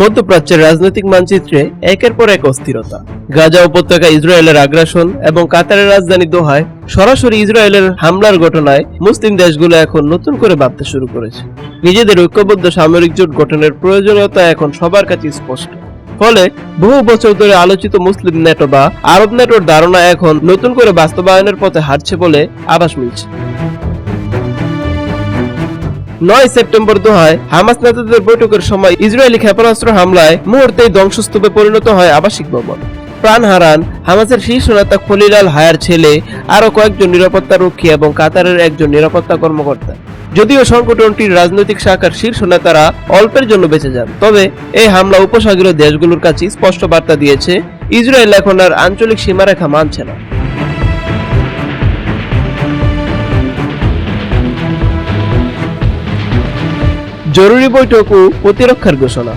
মধ্যপ্রাচ্যের রাজনৈতিক মানচিত্রে একের পর এক অস্থিরতা। গাজা উপত্যকা ইসরায়েলের আগ্রাসন এবং কাতারের রাজধানী দোহায় সরাসরি ইসরায়েলের হামলার ঘটনায় মুসলিম দেশগুলো এখন নতুন করে ভাবতে শুরু করেছে। নিজেদের ঐক্যবদ্ধ সামরিক জোট গঠনের প্রয়োজনীয়তা এখন সবার কাছে স্পষ্ট। ফলে বহু বছর ধরে আলোচিত মুসলিম নেটো বা আরব নেটোর ধারণা এখন নতুন করে বাস্তবায়নের পথে হাঁটছে বলে আভাস মিলছে। নয় সেপ্টেম্বর দোহায় হামাস নেতাদের বৈঠকের সময় ইসরায়েলি ক্ষেপণাস্ত্র হামলায় মুহূর্তেই ধ্বংসস্তূপে পরিণত হয় আবাসিক ভবন। প্রাণ হারান হামাসের শীর্ষ নেতা খলিলাল হায়ার ছেলে আরও কয়েকজন নিরাপত্তা রক্ষী এবং কাতারের একজন নিরাপত্তা কর্মকর্তা। যদিও সংগঠনটির রাজনৈতিক শাখার শীর্ষ নেতারা অল্পের জন্য বেঁচে যান, তবে এই হামলা উপসাগরীয় দেশগুলোর কাছে স্পষ্ট বার্তা দিয়েছে, ইসরায়েল এখন আর আঞ্চলিক সীমারেখা মানছে না। জরুরি বৈঠক ও প্রতিরক্ষার ঘোষণা।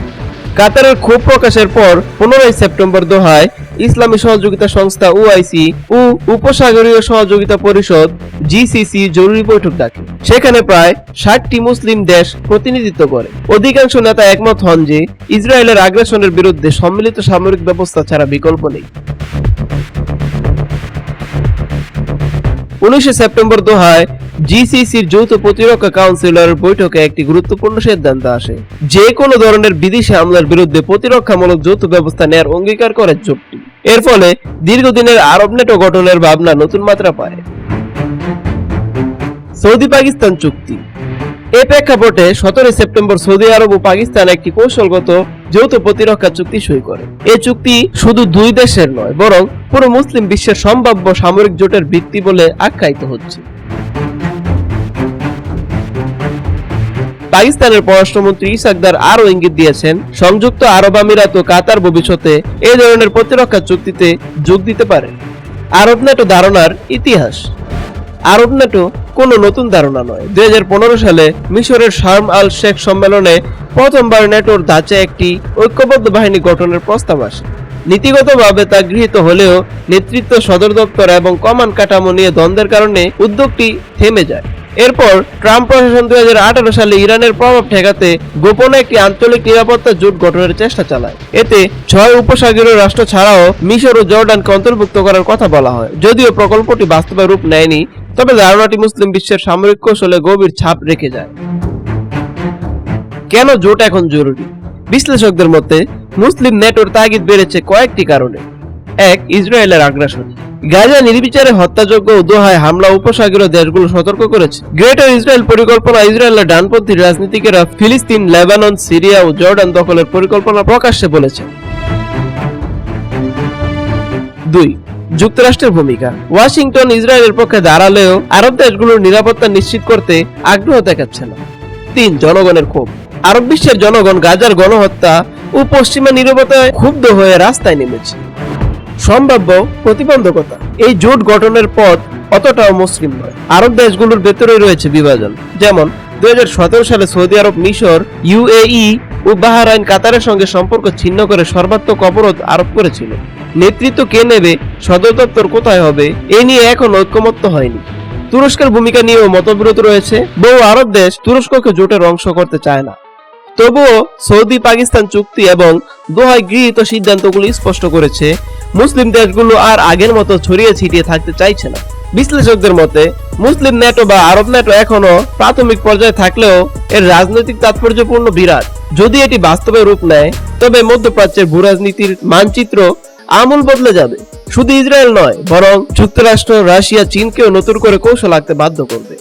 কাতারের ক্ষোভ প্রকাশের পর পনেরোই সেপ্টেম্বর দোহায় ইসলামী সহযোগিতা সংস্থা ওআইসি ও উপসাগরীয় সহযোগিতা পরিষদ জিসিসি জরুরি বৈঠক ডাকে। সেখানে প্রায় ষাটটি মুসলিম দেশ প্রতিনিধিত্ব করে। অধিকাংশ নেতা একমত হন যে ইসরায়েলের আগ্রাসনের বিরুদ্ধে সম্মিলিত সামরিক ব্যবস্থা ছাড়া বিকল্প নেই। উনিশে সেপ্টেম্বর দোহায় জিসিসির যৌথ প্রতিরক্ষা কাউন্সিলর বৈঠকে একটি গুরুত্বপূর্ণ সিদ্ধান্ত আসে। যে কোনো ধরনের বিদেশি হামলার বিরুদ্ধে প্রতিরক্ষামূলক যৌথ ব্যবস্থা নেওয়ার অঙ্গীকার করে জোটটি এর ফলে দীর্ঘদিনের আরব নেটো গঠনের ভাবনা নতুন মাত্রা পায়। সৌদি পাকিস্তান চুক্তি। এ প্রেক্ষাপটে সতেরোই সেপ্টেম্বর সৌদি আরব ও পাকিস্তান একটি কৌশলগত যৌথ প্রতিরক্ষা চুক্তি সই করে। এই চুক্তি শুধু দুই দেশের নয়, বরং পুরো মুসলিম বিশ্বের সম্ভাব্য সামরিক জোটের ভিত্তি বলে আখ্যায়িত হচ্ছে। পাকিস্তানের পররাষ্ট্রমন্ত্রী ইসাকদার আরও ইঙ্গিত দিয়েছেন, সংযুক্ত আরব আমিরাত ও কাতার ভবিষ্যতে এই ধরনের প্রতিরক্ষা চুক্তিতে যোগ দিতে পারে। আরব নেটো ধারণার ইতিহাস। আরব নেটো কোনো নতুন ধারণা নয়। দুই সালে মিশরের শার্ম আল শেখ সম্মেলনে প্রথমবার নেটোর ধাঁচে একটি ঐক্যবদ্ধ বাহিনী গঠনের প্রস্তাব আসে। নীতিগতভাবে তা গৃহীত হলেও নেতৃত্ব সদর দপ্তর এবং কমান কাঠামো নিয়ে দ্বন্দ্বের কারণে উদ্যোগটি থেমে যায়। এরপর ট্রাম্প প্রশাসন দুই সালে ইরানের প্রভাব ঠেকাতে গোপনে একটি আঞ্চলিক নিরাপত্তা জোট গঠনের চেষ্টা চালায়। এতে ছয় উপসাগরীয় রাষ্ট্র ছাড়াও মিশর ও জর্ডানকে অন্তর্ভুক্ত করার কথা বলা হয়। যদিও প্রকল্পটি বাস্তবে রূপ নেয়নি, তবে ধারণাটি মুসলিম বিশ্বের সামরিক কৌশলে গভীর ছাপ রেখে যায়। কেন জোট এখন জরুরি? বিশ্লেষকদের মতে, মুসলিম নেটোর তাগিদ বেড়েছে কয়েকটি কারণে। এক, ইসরায়েলের আগ্রাসন। গাজা নির্বিচারে হত্যাযোগ্য দোহায় হামলা উপসাগরীয় দেশগুলো সতর্ক করেছে। গ্রেটার ইসরায়েল পরিকল্পনা ইসরায়েলের ডানপন্থী রাজনীতিকেরা ফিলিস্তিন, লেবানন, সিরিয়া ও জর্ডান দখলের পরিকল্পনা প্রকাশ্যে বলেছে। দুই, যুক্তরাষ্ট্রের ভূমিকা। ওয়াশিংটন, ইসরায়েলের পক্ষে দাঁড়ালেও আরব দেশগুলোর নিরাপত্তা নিশ্চিত করতে আগ্রহ দেখাচ্ছে না। তিন, জনগণের ক্ষোভ। আরব বিশ্বের জনগণ গাজার গণহত্যা ও পশ্চিমা নিরবতায় ক্ষুব্ধ হয়ে রাস্তায় নেমেছে। সম্ভাব্য প্রতিবন্ধকতা। এই জোট গঠনের পথ অতটাও মুসলিম নয়। আরব দেশগুলোর ভেতরে রয়েছে বিভাজন। যেমন, দুই হাজার সতেরো সালে সৌদি আরব মিশর ইউএই ও বাহারাইন কাতারের সঙ্গে সম্পর্ক ছিন্ন করে সর্বাত্মক অবরোধ আরোপ করেছিল। নেতৃত্ব কে নেবে, সদর দপ্তর কোথায় হবে, এ নিয়ে এখন ঐক্যমত্য হয়নি। তুরস্কের ভূমিকা নিয়েও মতবিরোধ রয়েছে। বহু আরব দেশ তুরস্ককে জোটের অংশ করতে চায় না। তবুও সৌদি পাকিস্তান চুক্তি এবং দোহায় গৃহীত সিদ্ধান্তগুলি স্পষ্ট করেছে। মুসলিম দেশগুলো আর আগের মতো ছড়িয়ে ছিটিয়ে থাকতে চাইছে না। বিশ্লেষকদের মতে, মুসলিম নেটো বা আরব নেটো এখনও প্রাথমিক পর্যায়ে থাকলেও এর রাজনৈতিক তাৎপর্যপূর্ণ বিরাট। যদি এটি বাস্তবে রূপ নেয়, তবে মধ্যপ্রাচ্যের ভূরাজনীতির মানচিত্র আমূল বদলে যাবে। শুধু ইসরায়েল নয়, বরং যুক্তরাষ্ট্র, রাশিয়া, চীনকেও নতুন করে কৌশল আঁকতে বাধ্য করবে।